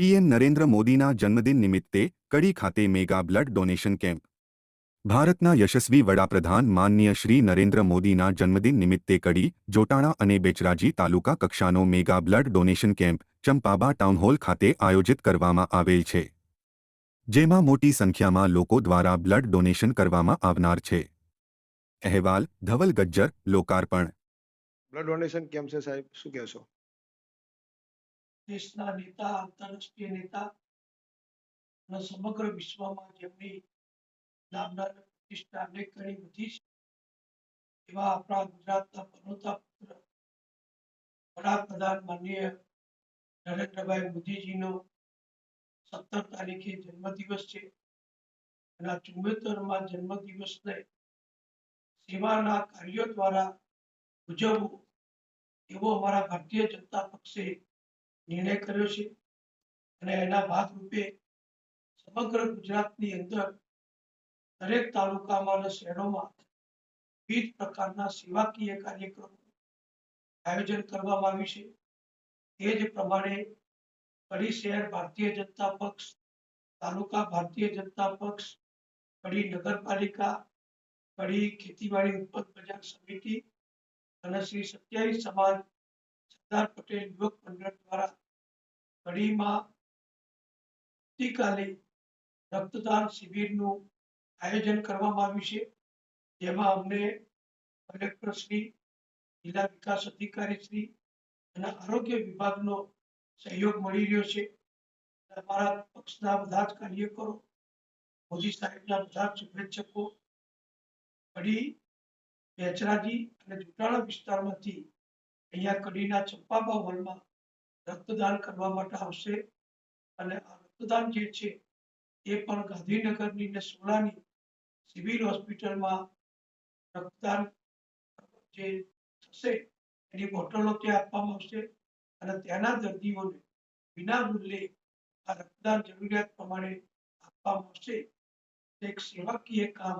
PM Narendra મોદીના જન્મદિન નિમિત્તે કડી ખાતે મેગા બ્લડ ડોનેશન કેમ્પ. ભારતના યશસ્વી વડાપ્રધાન માનનીય શ્રી નરેન્દ્ર મોદીના જન્મદિન નિમિત્તે કડી, જોટાણા અને બેચરાજી તાલુકા કક્ષાનો mega blood donation camp, Champaba town hall ખાતે આયોજિત કરવામાં આવેલ છે. જેમાં મોટી સંખ્યામાં લોકો દ્વારા બ્લડ ડોનેશન કરવામાં આવનાર છે. અહેવાલ, ધવલ ગજ્જર, લોકાર્પણ. બ્લડ ડોનેશન કેમ્પ છે સાહેબ, શું કહેશો? દેશના નેતા, આંતરરાષ્ટ્રીય નેતા અને સમગ્ર વિશ્વમાં જેમની નામના પ્રતિષ્ઠા અનેક ઘણી વધી છે, એવા આપણા ગુજરાતના પનોતા પુત્ર, વડાપ્રધાન માનનીય નરેન્દ્રભાઈ મોદીજીનો સત્તર તારીખે જન્મદિવસ છે. અને ચુંબેતરમાં જન્મદિવસને સેવાના કાર્યો દ્વારા ઉજવવું એવો અમારા ભારતીય જનતા પક્ષે નિર્ણય કર્યો છે અને એના ભાગરૂપે સમગ્ર ગુજરાતની અંદર દરેક તાલુકામાં અને શહેરોમાં વિવિધ પ્રકારના સેવાકીય કાર્યક્રમો આયોજન કરવામાં આવ્યું છે. એ જ પ્રમાણે કડી શહેર ભારતીય જનતા પક્ષ, તાલુકા ભારતીય જનતા પક્ષ, કડી નગરપાલિકા, કડી ખેતીવાડી ઉત્પન્ન બજાર સમિતિ અને શ્રી સત્યાવીસ સમાજ સરદાર પટેલ યુવક મંડળ દ્વારા કડીમાં આવતીકાલે રક્તદાન શિબિરનું આયોજન કરવામાં આવ્યું છે. જેમાં અમને કલેક્ટર શ્રી, જિલ્લા વિકાસ અધિકારી શ્રી અને આરોગ્ય વિભાગનો સહયોગ મળી રહ્યો છે. અમારા પક્ષના બધા જ કાર્યકરો મોદી સાહેબના બધા જ શુભેચ્છકો, કડી બેચરાજી અને જુટાણા વિસ્તારમાંથી અહીંયા કડીના ચંપાબા હોલમાં રક્તદાન કરવા માટે આવશે. અને આ રક્તદાન જે છે, એ પણ ગાંધીનગરની ને સોલાની સિવિલ હોસ્પિટલમાં રક્તદાન જે થશે, એની બોટલો ત્યાં આપવામાં આવશે. અને ત્યાંના દર્દીઓને વિના મૂલ્યે આ રક્તદાન જરૂરિયાત પ્રમાણે આપવામાં આવશે. એક સેવાકીય કામ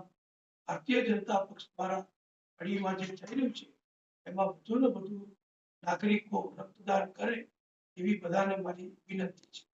ભારતીય જનતા પક્ષ દ્વારા ઘડીમાં જે થઈ રહ્યું છે, એમાં વધુ ને વધુ નાગરિકો રક્તદાન કરે એવી બધાને મારી વિનંતી છે.